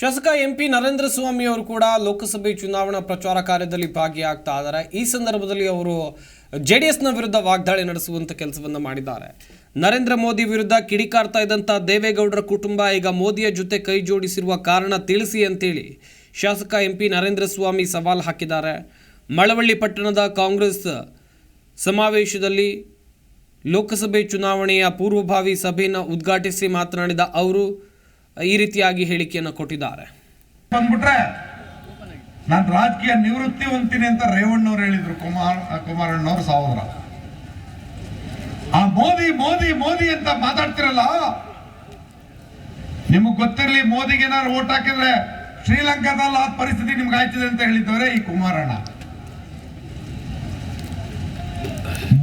ಶಾಸಕ ಎಂಪಿ ನರೇಂದ್ರ ಸ್ವಾಮಿ ಅವರು ಕೂಡ ಲೋಕಸಭೆ ಚುನಾವಣಾ ಪ್ರಚಾರ ಕಾರ್ಯದಲ್ಲಿ ಭಾಗಿಯಾಗ್ತಾ ಇದ್ದಾರೆ. ಈ ಸಂದರ್ಭದಲ್ಲಿ ಅವರು ಜೆ ಡಿ ಎಸ್ನ ವಿರುದ್ಧ ವಾಗ್ದಾಳಿ ನಡೆಸುವಂಥ ಕೆಲಸವನ್ನು ಮಾಡಿದ್ದಾರೆ. ನರೇಂದ್ರ ಮೋದಿ ವಿರುದ್ಧ ಕಿಡಿಕಾರ್ತಾ ಇದ್ದಂಥ ದೇವೇಗೌಡರ ಕುಟುಂಬ ಈಗ ಮೋದಿಯ ಜೊತೆ ಕೈ ಜೋಡಿಸಿರುವ ಕಾರಣ ತಿಳಿಸಿ ಅಂತೇಳಿ ಶಾಸಕ ಎಂಪಿ ನರೇಂದ್ರ ಸ್ವಾಮಿ ಸವಾಲು ಹಾಕಿದ್ದಾರೆ. ಮಳವಳ್ಳಿ ಪಟ್ಟಣದ ಕಾಂಗ್ರೆಸ್ ಸಮಾವೇಶದಲ್ಲಿ ಲೋಕಸಭೆ ಚುನಾವಣೆಯ ಪೂರ್ವಭಾವಿ ಸಭೆಯನ್ನು ಉದ್ಘಾಟಿಸಿ ಮಾತನಾಡಿದ ಅವರು ಈ ರೀತಿಯಾಗಿ ಹೇಳಿಕೆಯನ್ನು ಕೊಟ್ಟಿದ್ದಾರೆ. ಬಂದ್ಬಿಟ್ರೆ ನಾನು ರಾಜಕೀಯ ನಿವೃತ್ತಿ ಹೊಂತೀನಿ ಅಂತ ರೇವಣ್ಣವ್ರು ಹೇಳಿದ್ರು, ಕುಮಾರ್ ಕುಮಾರಣ್ಣವ್ರ ಸಹೋದರ. ಆ ಮೋದಿ ಮೋದಿ ಮೋದಿ ಅಂತ ಮಾತಾಡ್ತಿರಲ್ಲ? ನಿಮಗ್ ಗೊತ್ತಿರಲಿ, ಮೋದಿಗೆ ಏನಾದ್ರು ಓಟ್ ಹಾಕಿದ್ರೆ ಶ್ರೀಲಂಕಾದಲ್ಲಿ ಆ ಪರಿಸ್ಥಿತಿ ನಿಮ್ಗೆ ಆಯ್ತದೆ ಅಂತ ಹೇಳಿದವರೇ ಈ ಕುಮಾರಣ್ಣ.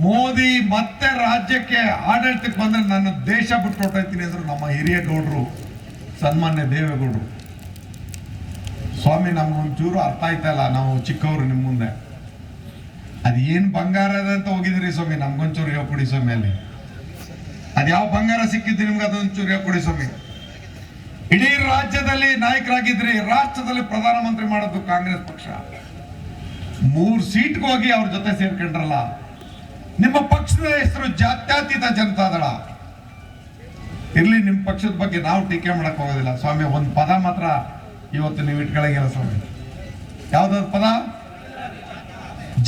ಮೋದಿ ಮತ್ತೆ ರಾಜ್ಯಕ್ಕೆ ಆಡಳಿತಕ್ಕೆ ಬಂದ್ರೆ ನನ್ನ ದೇಶ ಬಿಟ್ಟು ಹೊರಟೋಗ್ತೀನಿ ಅಂದ್ರು ನಮ್ಮ ಹಿರಿಯ ಗೌಡ್ರು. ಸನ್ಮಾನ್ಯ ದೇವೇಗೌಡರು. ಸ್ವಾಮಿ ನಮ್ಗೊಂಚೂರು ಅರ್ಥ ಆಯ್ತಲ್ಲ ನಾವು ಚಿಕ್ಕವರು ನಿಮ್ಮ ಮುಂದೆ. ಅದು ಏನು ಬಂಗಾರ ಅಂತ ಹೋಗಿದ್ರಿ ಸ್ವಾಮಿ? ನಮ್ಗೊಂಚೂರು ಹೇಳ್ಕೊಡಿ ಸ್ವಾಮಿ ಅಲ್ಲಿ. ಅದು ಯಾವ ಬಂಗಾರ ಸಿಕ್ಕಿದ್ದು ನಿಮ್ಗೆ ಅದೊಂಚೂರು ಹೇಳ್ಕೊಡಿ ಸ್ವಾಮಿ. ಇಡೀ ರಾಜ್ಯದಲ್ಲಿ ನಾಯಕರಾಗಿದ್ರಿ ರಾಷ್ಟ್ರದಲ್ಲಿ ಪ್ರಧಾನಮಂತ್ರಿ ಮಾಡೋದು ಕಾಂಗ್ರೆಸ್ ಪಕ್ಷ. ಮೂರು ಸೀಟ್ಗೆ ಹೋಗಿ ಅವ್ರ ಜೊತೆ ಸೇರ್ಕೊಂಡ್ರಲ್ಲ. ನಿಮ್ಮ ಪಕ್ಷದ ಹೆಸರು ಜಾತ್ಯತೀತ ಜನತಾದಳ. ಇರ್ಲಿ ನಿಮ್ಮ ಪಕ್ಷದ ಬಗ್ಗೆ ನಾವು ಟೀಕೆ ಮಾಡಕ್ ಹೋಗೋದಿಲ್ಲ. ಸ್ವಾಮಿ, ಒಂದು ಪದ ಮಾತ್ರ ಇವತ್ತು ನೀವು ಇಟ್ಕೊಳ್ಳಂಗಿಲ್ಲ ಸ್ವಾಮಿ. ಯಾವ್ದಾದ್ರು ಪದ?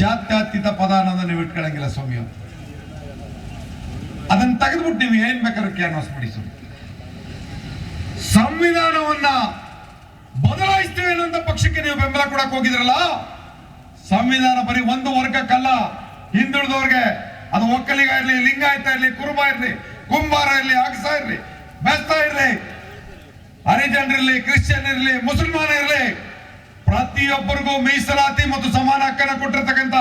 ಜಾತ್ಯಾತೀತ ಪದ ಅನ್ನೋದು ನೀವು ಇಟ್ಕೊಳ್ಳಂಗಿಲ್ಲ ಸ್ವಾಮಿ. ಅದನ್ನ ತೆಗೆದ್ಬಿಟ್ಟು ನೀವು ಏನ್ ಬೇಕಾದ್ರೆ ಕ್ಯಾನ್ವಾಸ್ ಮಾಡಿ ಸ್ವಾಮಿ. ಸಂವಿಧಾನವನ್ನ ಬದಲಾಯಿಸ್ತೀವಿ ಅನ್ನೋ ಪಕ್ಷಕ್ಕೆ ನೀವು ಬೆಂಬಲ ಕೊಡಕ್ ಹೋಗಿದ್ರಲ್ಲ, ಸಂವಿಧಾನ ಬರೀ ಒಂದು ವರ್ಗಕ್ಕಲ್ಲ. ಹಿಂದುಳಿದವ್ರಿಗೆ ಅದು ಒಕ್ಕಲಿಗ ಇರ್ಲಿ, ಲಿಂಗಾಯತ ಇರ್ಲಿ, ಕುರುಬ ಇರ್ಲಿ ಕುಂಬಾರ ಇರಲಿ ಅಗಸ ಇರಲಿ, ಬೆಸ್ತ ಇರ್ಲಿ ಹರಿಜನರಿರಲಿ ಕ್ರಿಶ್ಚಿಯನ್ ಇರಲಿ, ಮುಸಲ್ಮಾನ ಇರಲಿ, ಪ್ರತಿಯೊಬ್ಬರಿಗೂ ಮೀಸಲಾತಿ ಮತ್ತು ಸಮಾನ ಹಕ್ಕನ್ನು ಕೊಟ್ಟಿರ್ತಕ್ಕಂಥ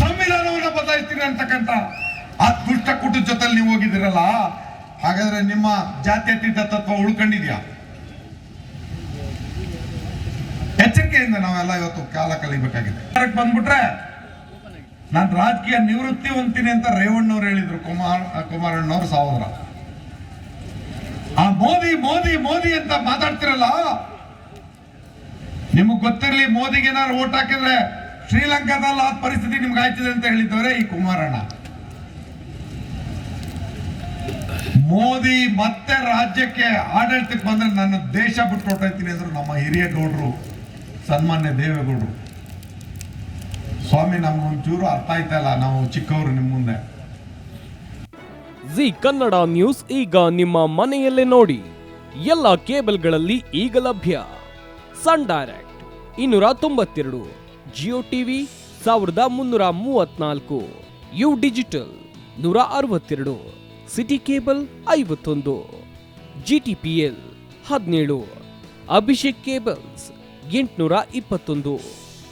ಸಂವಿಧಾನವನ್ನು ಬದಲಾಯಿಸ್ತೀನಿ ಅಂತಕ್ಕಂಥ ಆ ದುಷ್ಟ ಜೊತೆಲಿ ನೀವು ಹೋಗಿದ್ದೀರಲ್ಲ? ಹಾಗಾದ್ರೆ ನಿಮ್ಮ ಜಾತ್ಯತೀತ ತತ್ವ ಉಳ್ಕೊಂಡಿದ್ಯಾ? ಎಚ್ಚರಿಕೆಯಿಂದ ನಾವೆಲ್ಲ ಇವತ್ತು ಕಾಲ ಕಲಿಬೇಕಾಗಿದೆ ಬಂದ್ಬಿಟ್ರೆ ನಾನು ರಾಜಕೀಯ ನಿವೃತ್ತಿ ಹೊಂತೀನಿ ಅಂತ ರೇವಣ್ಣವ್ರು ಹೇಳಿದ್ರು, ಕುಮಾರ್ ಕುಮಾರಣ್ಣವ್ರ ಸಹೋದರ. ಆ ಮೋದಿ ಮೋದಿ ಮೋದಿ ಅಂತ ಮಾತಾಡ್ತಿರಲ್ಲ? ನಿಮಗ್ ಗೊತ್ತಿರಲಿ, ಮೋದಿಗೆ ಏನಾದ್ರು ಓಟ್ ಹಾಕಿದ್ರೆ ಶ್ರೀಲಂಕಾದಲ್ಲಿ ಆ ಪರಿಸ್ಥಿತಿ ನಿಮ್ಗೆ ಆಯ್ತದೆ ಅಂತ ಹೇಳಿದವರೇ ಈ ಕುಮಾರಣ್ಣ. ಮೋದಿ ಮತ್ತೆ ರಾಜ್ಯಕ್ಕೆ ಆಡಳಿತಕ್ಕೆ ಬಂದ್ರೆ ನನ್ನ ದೇಶ ಬಿಟ್ಟು ಹೊರಟೋಗ್ತೀನಿ ಅಂದ್ರು ನಮ್ಮ ಹಿರಿಯ ಗೌಡರು, ಸನ್ಮಾನ್ಯ ದೇವೇಗೌಡರು. ಸ್ವಾಮಿ ನಮ್ಗೊಂಚೂರು ಅರ್ಥ ಆಯ್ತಲ್ಲ ನಾವು ಚಿಕ್ಕವರು ನಿಮ್ಮ ಮುಂದೆ. ಜಿ ಕನ್ನಡ ನ್ಯೂಸ್ ಈಗ ನಿಮ್ಮ ಮನೆಯಲ್ಲೇ ನೋಡಿ. ಎಲ್ಲ ಕೇಬಲ್ಗಳಲ್ಲಿ ಈಗ ಲಭ್ಯ. ಸನ್ ಡೈರೆಕ್ಟ್ ಇನ್ನೂರ ತೊಂಬತ್ತೆರಡು, ಜಿಯೋ ಟಿವಿ ಸಾವಿರದ ಮುನ್ನೂರ ಮೂವತ್ನಾಲ್ಕು, ಯು ಡಿಜಿಟಲ್ ನೂರ ಅರವತ್ತೆರಡು, ಸಿಟಿ ಕೇಬಲ್ ಐವತ್ತೊಂದು ಜಿ ಟಿ ಪಿ ಎಲ್ ಹದಿನೇಳು, ಅಭಿಷೇಕ್ ಕೇಬಲ್ಸ್ ಎಂಟುನೂರ ಇಪ್ಪತ್ತೊಂದು.